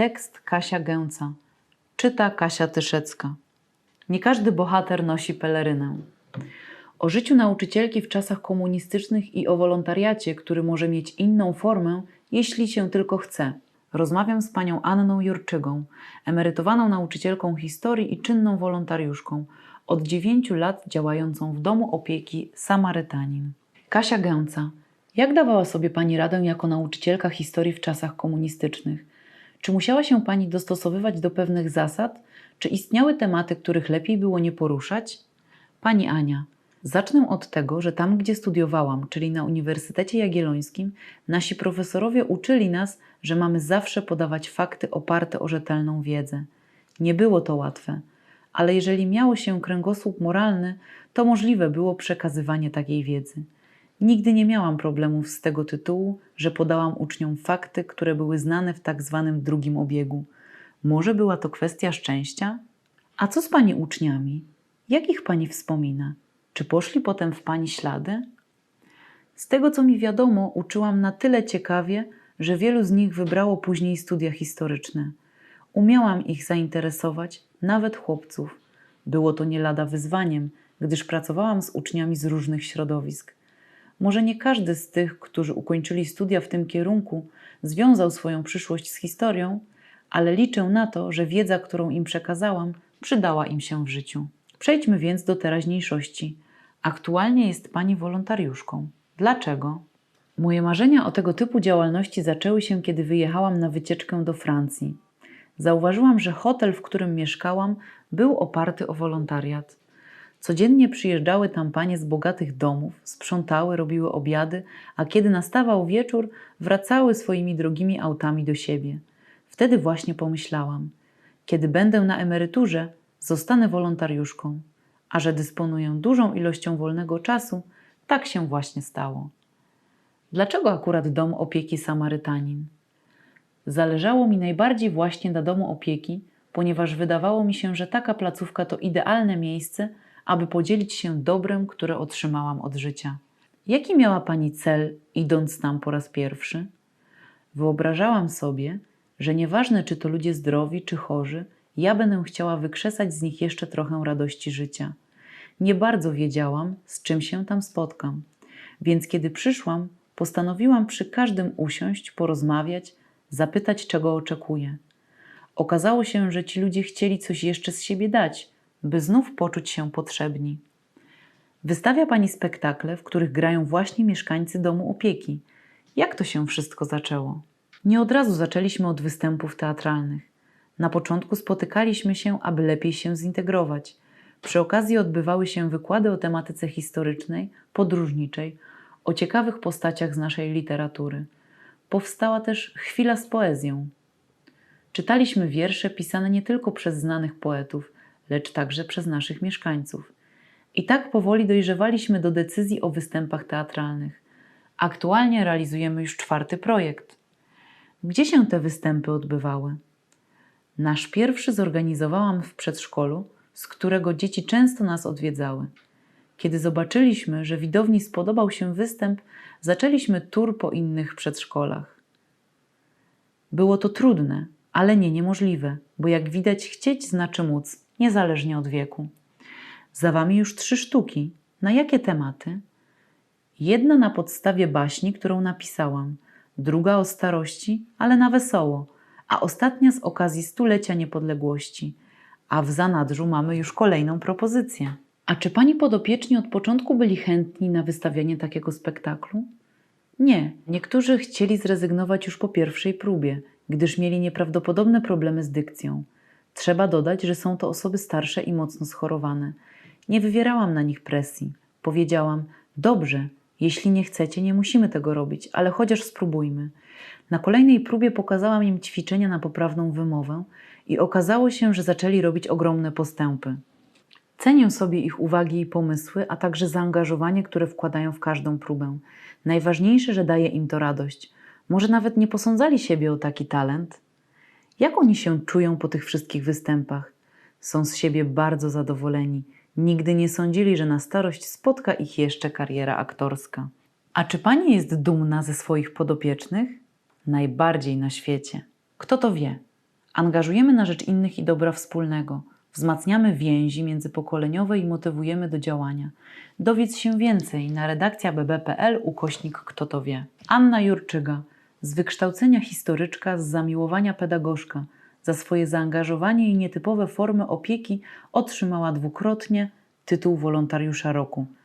Tekst Kasia Gęca. Czyta Kasia Tyszecka. Nie każdy bohater nosi pelerynę. O życiu nauczycielki w czasach komunistycznych i o wolontariacie, który może mieć inną formę, jeśli się tylko chce. Rozmawiam z panią Anną Jurczygą, emerytowaną nauczycielką historii i czynną wolontariuszką, od dziewięciu lat działającą w domu opieki Samarytanin. Kasia Gęca. Jak dawała sobie pani radę jako nauczycielka historii w czasach komunistycznych? Czy musiała się pani dostosowywać do pewnych zasad? Czy istniały tematy, których lepiej było nie poruszać? Pani Ania. Zacznę od tego, że tam, gdzie studiowałam, czyli na Uniwersytecie Jagiellońskim, nasi profesorowie uczyli nas, że mamy zawsze podawać fakty oparte o rzetelną wiedzę. Nie było to łatwe, ale jeżeli miało się kręgosłup moralny, to możliwe było przekazywanie takiej wiedzy. Nigdy nie miałam problemów z tego tytułu, że podałam uczniom fakty, które były znane w tak zwanym drugim obiegu. Może była to kwestia szczęścia? A co z pani uczniami? Jak ich pani wspomina? Czy poszli potem w pani ślady? Z tego, co mi wiadomo, uczyłam na tyle ciekawie, że wielu z nich wybrało później studia historyczne. Umiałam ich zainteresować, nawet chłopców. Było to nie lada wyzwaniem, gdyż pracowałam z uczniami z różnych środowisk. Może nie każdy z tych, którzy ukończyli studia w tym kierunku, związał swoją przyszłość z historią, ale liczę na to, że wiedza, którą im przekazałam, przydała im się w życiu. Przejdźmy więc do teraźniejszości. Aktualnie jest Pani wolontariuszką. Dlaczego? Moje marzenia o tego typu działalności zaczęły się, kiedy wyjechałam na wycieczkę do Francji. Zauważyłam, że hotel, w którym mieszkałam, był oparty o wolontariat. Codziennie przyjeżdżały tam panie z bogatych domów, sprzątały, robiły obiady, a kiedy nastawał wieczór, wracały swoimi drogimi autami do siebie. Wtedy właśnie pomyślałam: kiedy będę na emeryturze, zostanę wolontariuszką, a że dysponuję dużą ilością wolnego czasu, tak się właśnie stało. Dlaczego akurat dom opieki Samarytanin? Zależało mi najbardziej właśnie na domu opieki, ponieważ wydawało mi się, że taka placówka to idealne miejsce, aby podzielić się dobrem, które otrzymałam od życia. Jaki miała Pani cel, idąc tam po raz pierwszy? Wyobrażałam sobie, że nieważne czy to ludzie zdrowi czy chorzy, ja będę chciała wykrzesać z nich jeszcze trochę radości życia. Nie bardzo wiedziałam, z czym się tam spotkam, więc kiedy przyszłam, postanowiłam przy każdym usiąść, porozmawiać, zapytać, czego oczekuję. Okazało się, że ci ludzie chcieli coś jeszcze z siebie dać, by znów poczuć się potrzebni. Wystawia pani spektakle, w których grają właśnie mieszkańcy domu opieki. Jak to się wszystko zaczęło? Nie od razu zaczęliśmy od występów teatralnych. Na początku spotykaliśmy się, aby lepiej się zintegrować. Przy okazji odbywały się wykłady o tematyce historycznej, podróżniczej, o ciekawych postaciach z naszej literatury. Powstała też chwila z poezją. Czytaliśmy wiersze pisane nie tylko przez znanych poetów, lecz także przez naszych mieszkańców. I tak powoli dojrzewaliśmy do decyzji o występach teatralnych. Aktualnie realizujemy już czwarty projekt. Gdzie się te występy odbywały? Nasz pierwszy zorganizowałam w przedszkolu, z którego dzieci często nas odwiedzały. Kiedy zobaczyliśmy, że widowni spodobał się występ, zaczęliśmy tur po innych przedszkolach. Było to trudne, ale nie niemożliwe, bo jak widać, chcieć znaczy móc, niezależnie od wieku. Za wami już trzy sztuki. Na jakie tematy? Jedna na podstawie baśni, którą napisałam, druga o starości, ale na wesoło, a ostatnia z okazji stulecia niepodległości. A w zanadrzu mamy już kolejną propozycję. A czy pani podopieczni od początku byli chętni na wystawianie takiego spektaklu? Nie, niektórzy chcieli zrezygnować już po pierwszej próbie, gdyż mieli nieprawdopodobne problemy z dykcją. Trzeba dodać, że są to osoby starsze i mocno schorowane. Nie wywierałam na nich presji. Powiedziałam: Dobrze, jeśli nie chcecie, nie musimy tego robić, ale chociaż spróbujmy. Na kolejnej próbie pokazałam im ćwiczenia na poprawną wymowę i okazało się, że zaczęli robić ogromne postępy. Cenię sobie ich uwagi i pomysły, a także zaangażowanie, które wkładają w każdą próbę. Najważniejsze, że daje im to radość. Może nawet nie posądzali siebie o taki talent? Jak oni się czują po tych wszystkich występach? Są z siebie bardzo zadowoleni. Nigdy nie sądzili, że na starość spotka ich jeszcze kariera aktorska. A czy pani jest dumna ze swoich podopiecznych? Najbardziej na świecie. Kto to wie? Angażujemy na rzecz innych i dobra wspólnego. Wzmacniamy więzi międzypokoleniowe i motywujemy do działania. Dowiedz się więcej na redakcja bb.pl ukośnik kto to wie. Anna Jurczyga, z wykształcenia historyczka, z zamiłowania pedagogzka. Za swoje zaangażowanie i nietypowe formy opieki otrzymała dwukrotnie tytuł wolontariusza roku –